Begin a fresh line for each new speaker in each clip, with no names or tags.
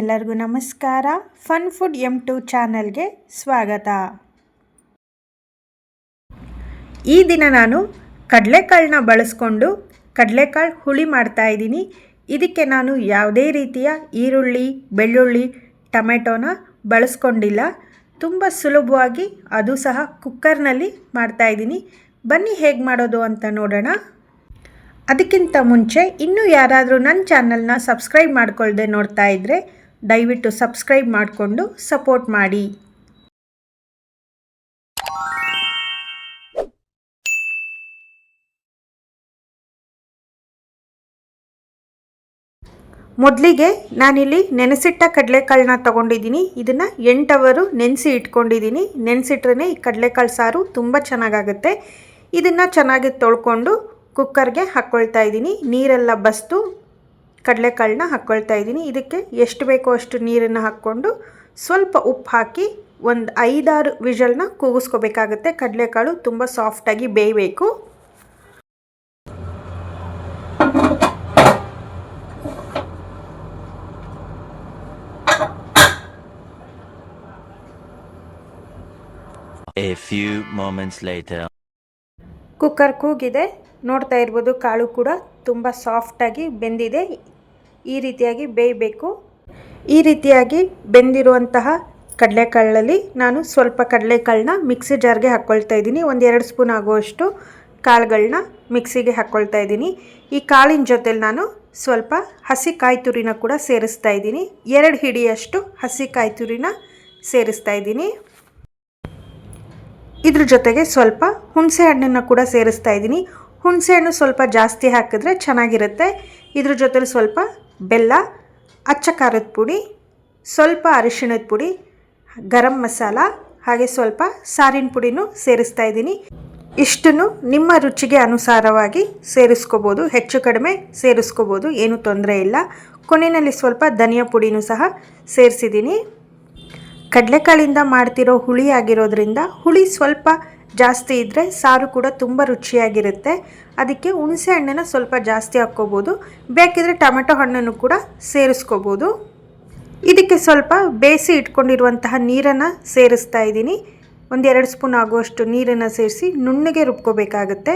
ಎಲ್ಲರಿಗೂ ನಮಸ್ಕಾರ. Fun food M to ಚಾನಲ್ಗೆ ಸ್ವಾಗತ. ಈ ದಿನ ನಾನು ಕಡಲೆಕಾಳನ್ನ ಬಳಸ್ಕೊಂಡು ಕಡಲೆಕಾಳು ಹುಳಿ ಮಾಡ್ತಾ ಇದ್ದೀನಿ. ಇದಕ್ಕೆ ನಾನು ಯಾವುದೇ ರೀತಿಯ ಈರುಳ್ಳಿ, ಬೆಳ್ಳುಳ್ಳಿ, ಟೊಮೆಟೊನ ಬಳಸ್ಕೊಂಡಿಲ್ಲ. ತುಂಬ ಸುಲಭವಾಗಿ ಅದು ಸಹ ಕುಕ್ಕರ್ನಲ್ಲಿ ಮಾಡ್ತಾ ಇದ್ದೀನಿ. ಬನ್ನಿ ಹೇಗೆ ಮಾಡೋದು ಅಂತ ನೋಡೋಣ. ಅದಕ್ಕಿಂತ ಮುಂಚೆ ಇನ್ನೂ ಯಾರಾದರೂ ನನ್ನ ಚಾನಲ್ನ ಸಬ್ಸ್ಕ್ರೈಬ್ ಮಾಡ್ಕೊಳ್ಳದೆ ನೋಡ್ತಾ ಇದ್ದರೆ ದಯವಿಟ್ಟು ಸಬ್ಸ್ಕ್ರೈಬ್ ಮಾಡಿಕೊಂಡು ಸಪೋರ್ಟ್ ಮಾಡಿ. ಮೊದಲಿಗೆ ನಾನಿಲ್ಲಿ ನೆನೆಸಿಟ್ಟ ಕಡಲೆಕಾಳನ್ನ ತೊಗೊಂಡಿದ್ದೀನಿ. ಇದನ್ನು ಎಂಟವರು ನೆನೆಸಿ ಇಟ್ಕೊಂಡಿದ್ದೀನಿ. ನೆನೆಸಿಟ್ರೇ ಈ ಕಡಲೆಕಾಳು ಸಾರು ತುಂಬ ಚೆನ್ನಾಗಾಗುತ್ತೆ. ಇದನ್ನು ಚೆನ್ನಾಗಿ ತೊಳ್ಕೊಂಡು ಕುಕ್ಕರ್ಗೆ ಹಾಕ್ಕೊಳ್ತಾ ಇದ್ದೀನಿ. ನೀರೆಲ್ಲ ಬಸ್ತು. ಕಡಲೆಕಾಳನ್ನ ಹಾಕ್ಕೊಳ್ತಾ ಇದ್ದೀನಿ. ಇದಕ್ಕೆ ಎಷ್ಟು ಬೇಕೋ ಅಷ್ಟು ನೀರನ್ನು ಹಾಕ್ಕೊಂಡು ಸ್ವಲ್ಪ ಉಪ್ಪು ಹಾಕಿ ಒಂದು ಐದಾರು ವಿಜಲ್ನ ಕೂಗಿಸ್ಕೋಬೇಕಾಗುತ್ತೆ. ಕಡಲೆಕಾಳು ತುಂಬ ಸಾಫ್ಟಾಗಿ ಬೇಯಬೇಕು.
A few moments later.
Cooker ಕೂಗಿದೆ. ನೋಡ್ತಾ ಇರ್ಬೋದು ಕಾಳು ಕೂಡ ತುಂಬ ಸಾಫ್ಟಾಗಿ ಬೆಂದಿದೆ. ಈ ರೀತಿಯಾಗಿ ಬೇಯಬೇಕು. ಈ ರೀತಿಯಾಗಿ ಬೆಂದಿರುವಂತಹ ಕಡಲೆಕಾಳಲ್ಲಿ ನಾನು ಸ್ವಲ್ಪ ಕಡಲೆಕಾಳನ್ನ ಮಿಕ್ಸಿ ಜಾರ್ಗೆ ಹಾಕ್ಕೊಳ್ತಾ ಇದ್ದೀನಿ. ಒಂದು ಎರಡು ಸ್ಪೂನ್ ಆಗುವಷ್ಟು ಕಾಳುಗಳನ್ನ ಮಿಕ್ಸಿಗೆ ಹಾಕ್ಕೊಳ್ತಾ ಇದ್ದೀನಿ. ಈ ಕಾಳಿನ ಜೊತೆಲಿ ನಾನು ಸ್ವಲ್ಪ ಹಸಿ ಕಾಯಿ ತುರಿನ ಕೂಡ ಸೇರಿಸ್ತಾ ಇದ್ದೀನಿ. ಎರಡು ಹಿಡಿಯಷ್ಟು ಹಸಿ ಕಾಯಿ ತುರಿನ ಸೇರಿಸ್ತಾ ಇದ್ದೀನಿ. ಇದ್ರ ಜೊತೆಗೆ ಸ್ವಲ್ಪ ಹುಣಸೆ ಹಣ್ಣನ್ನು ಕೂಡ ಸೇರಿಸ್ತಾ ಇದ್ದೀನಿ. ಹುಣಸೆ ಹಣ್ಣು ಸ್ವಲ್ಪ ಜಾಸ್ತಿ ಹಾಕಿದ್ರೆ ಚೆನ್ನಾಗಿರುತ್ತೆ. ಇದ್ರ ಜೊತೆಲಿ ಸ್ವಲ್ಪ ಬೆಲ್ಲ, ಅಚ್ಚ ಖಾರದ ಪುಡಿ, ಸ್ವಲ್ಪ ಅರಿಶಿಣದ ಪುಡಿ, ಗರಂ ಮಸಾಲ, ಹಾಗೆ ಸ್ವಲ್ಪ ಸಾರಿನ ಪುಡಿನೂ ಸೇರಿಸ್ತಾ ಇದ್ದೀನಿ. ಇಷ್ಟನ್ನು ನಿಮ್ಮ ರುಚಿಗೆ ಅನುಸಾರವಾಗಿ ಸೇರಿಸ್ಕೋಬೋದು, ಹೆಚ್ಚು ಕಡಿಮೆ ಸೇರಿಸ್ಕೋಬೋದು, ಏನೂ ತೊಂದರೆ ಇಲ್ಲ. ಕೊನೆಯಲ್ಲಿ ಸ್ವಲ್ಪ ಧನಿಯಾ ಪುಡಿನೂ ಸಹ ಸೇರಿಸಿದ್ದೀನಿ. ಕಡಲೆಕಾಳಿಂದ ಮಾಡ್ತಿರೋ ಹುಳಿ ಆಗಿರೋದ್ರಿಂದ ಹುಳಿ ಸ್ವಲ್ಪ ಜಾಸ್ತಿ ಇದ್ದರೆ ಸಾರು ಕೂಡ ತುಂಬ ರುಚಿಯಾಗಿರುತ್ತೆ. ಅದಕ್ಕೆ ಹುಣಸೆ ಹಣ್ಣನ್ನು ಸ್ವಲ್ಪ ಜಾಸ್ತಿ ಹಾಕ್ಕೋಬೋದು. ಬೇಕಿದ್ರೆ ಟೊಮೆಟೊ ಹಣ್ಣನ್ನು ಕೂಡ ಸೇರಿಸ್ಕೋಬೋದು. ಇದಕ್ಕೆ ಸ್ವಲ್ಪ ಬೇಯಿಸಿ ಇಟ್ಕೊಂಡಿರುವಂತಹ ನೀರನ್ನು ಸೇರಿಸ್ತಾ ಇದ್ದೀನಿ. ಒಂದೆರಡು ಸ್ಪೂನ್ ಆಗುವಷ್ಟು ನೀರನ್ನು ಸೇರಿಸಿ ನುಣ್ಣಗೆ ರುಬ್ಕೋಬೇಕಾಗತ್ತೆ.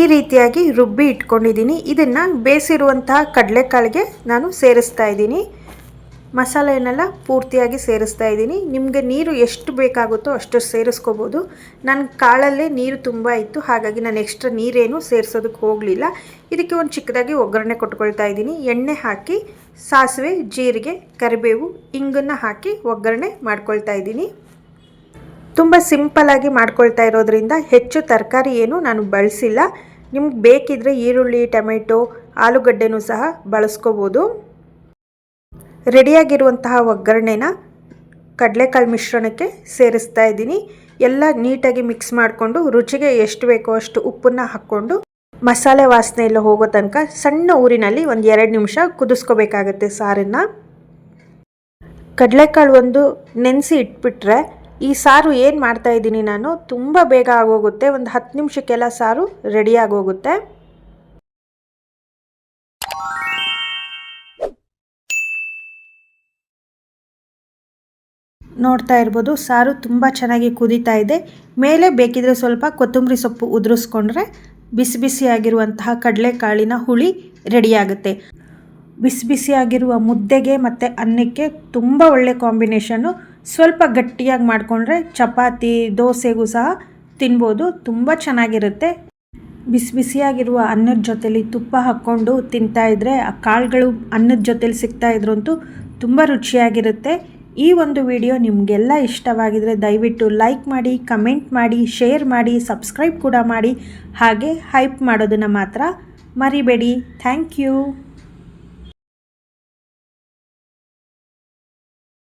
ಈ ರೀತಿಯಾಗಿ ರುಬ್ಬಿ ಇಟ್ಕೊಂಡಿದ್ದೀನಿ. ಇದನ್ನು ಬೇಯಿಸಿರುವಂತಹ ಕಡಲೆಕಾಳಿಗೆ ನಾನು ಸೇರಿಸ್ತಾ ಇದ್ದೀನಿ. ಮಸಾಲೆಯನ್ನೆಲ್ಲ ಪೂರ್ತಿಯಾಗಿ ಸೇರಿಸ್ತಾ ಇದ್ದೀನಿ. ನಿಮಗೆ ನೀರು ಎಷ್ಟು ಬೇಕಾಗುತ್ತೋ ಅಷ್ಟು ಸೇರಿಸ್ಕೋಬೋದು. ನನ್ನ ಕಾಳಲ್ಲೇ ನೀರು ತುಂಬ ಇತ್ತು. ಹಾಗಾಗಿ ನಾನು ಎಕ್ಸ್ಟ್ರಾ ನೀರೇನು ಸೇರಿಸೋದಕ್ಕೆ ಹೋಗಲಿಲ್ಲ. ಇದಕ್ಕೆ ಒಂದು ಚಿಕ್ಕದಾಗಿ ಒಗ್ಗರಣೆ ಕೊಟ್ಕೊಳ್ತಾ ಇದ್ದೀನಿ. ಎಣ್ಣೆ ಹಾಕಿ, ಸಾಸಿವೆ, ಜೀರಿಗೆ, ಕರಿಬೇವು, ಇಂಗನ್ನು ಹಾಕಿ ಒಗ್ಗರಣೆ ಮಾಡ್ಕೊಳ್ತಾ ಇದ್ದೀನಿ. ತುಂಬ ಸಿಂಪಲ್ಲಾಗಿ ಮಾಡ್ಕೊಳ್ತಾ ಇರೋದ್ರಿಂದ ಹೆಚ್ಚು ತರಕಾರಿ ಏನು ನಾನು ಬಳಸಿಲ್ಲ. ನಿಮ್ಗೆ ಬೇಕಿದ್ದರೆ ಈರುಳ್ಳಿ, ಟೊಮೆಟೊ, ಆಲೂಗಡ್ಡೆನೂ ಸಹ ಬಳಸ್ಕೋಬೋದು. ರೆಡಿಯಾಗಿರುವಂತಹ ಒಗ್ಗರಣೆನ ಕಡಲೆಕಾಳು ಮಿಶ್ರಣಕ್ಕೆ ಸೇರಿಸ್ತಾ ಇದ್ದೀನಿ. ಎಲ್ಲ ನೀಟಾಗಿ ಮಿಕ್ಸ್ ಮಾಡಿಕೊಂಡು ರುಚಿಗೆ ಎಷ್ಟು ಬೇಕೋ ಅಷ್ಟು ಉಪ್ಪನ್ನು ಹಾಕ್ಕೊಂಡು ಮಸಾಲೆ ವಾಸನೆ ಎಲ್ಲ ಹೋಗೋ ತನಕ ಸಣ್ಣ ಊರಿನಲ್ಲಿ ಒಂದು ಎರಡು ನಿಮಿಷ ಕುದಿಸ್ಕೋಬೇಕಾಗತ್ತೆ ಸಾರನ್ನು. ಕಡಲೆಕಾಳು ಒಂದು ನೆನೆಸಿ ಇಟ್ಬಿಟ್ರೆ ಈ ಸಾರು ಏನು ಮಾಡ್ತಾ ಇದ್ದೀನಿ ನಾನು, ತುಂಬ ಬೇಗ ಆಗೋಗುತ್ತೆ. ಒಂದು ಹತ್ತು ನಿಮಿಷಕ್ಕೆಲ್ಲ ಸಾರು ರೆಡಿ ನೋಡ್ತಾ ಇರ್ಬೋದು. ಸಾರು ತುಂಬ ಚೆನ್ನಾಗಿ ಕುದೀತಾ ಇದೆ. ಮೇಲೆ ಬೇಕಿದ್ರೆ ಸ್ವಲ್ಪ ಕೊತ್ತಂಬರಿ ಸೊಪ್ಪು ಉದುರಿಸ್ಕೊಂಡ್ರೆ ಬಿಸಿ ಬಿಸಿಯಾಗಿರುವಂತಹ ಕಡಲೆಕಾಳಿನ ಹುಳಿ ರೆಡಿಯಾಗುತ್ತೆ ಬಿಸಿ ಬಿಸಿಯಾಗಿರುವ ಮುದ್ದೆಗೆ ಮತ್ತು ಅನ್ನಕ್ಕೆ ತುಂಬ ಒಳ್ಳೆ ಕಾಂಬಿನೇಷನ್ನು ಸ್ವಲ್ಪ ಗಟ್ಟಿಯಾಗಿ ಮಾಡಿಕೊಂಡ್ರೆ ಚಪಾತಿ, ದೋಸೆಗೂ ಸಹ ತಿನ್ಬೋದು. ತುಂಬ ಚೆನ್ನಾಗಿರುತ್ತೆ. ಬಿಸಿ ಬಿಸಿಯಾಗಿರುವ ಅನ್ನದ ಜೊತೆಲಿ ತುಪ್ಪ ಹಾಕ್ಕೊಂಡು ತಿಂತಾಯಿದ್ರೆ ಆ ಕಾಳುಗಳು ಅನ್ನದ ಜೊತೆಲಿ ಸಿಗ್ತಾ ಇದ್ರಂತೂ ತುಂಬ ರುಚಿಯಾಗಿರುತ್ತೆ. ಈ ಒಂದು ವಿಡಿಯೋ ನಿಮಗೆಲ್ಲ ಇಷ್ಟವಾಗಿದರೆ ದಯವಿಟ್ಟು ಲೈಕ್ ಮಾಡಿ, ಕಮೆಂಟ್ ಮಾಡಿ, ಶೇರ್ ಮಾಡಿ, ಸಬ್ಸ್ಕ್ರೈಬ್ ಕೂಡ ಮಾಡಿ. ಹಾಗೆ ಹೈಪ್ ಮಾಡೋದನ್ನು ಮಾತ್ರ ಮರಿಬೇಡಿ. Thank you.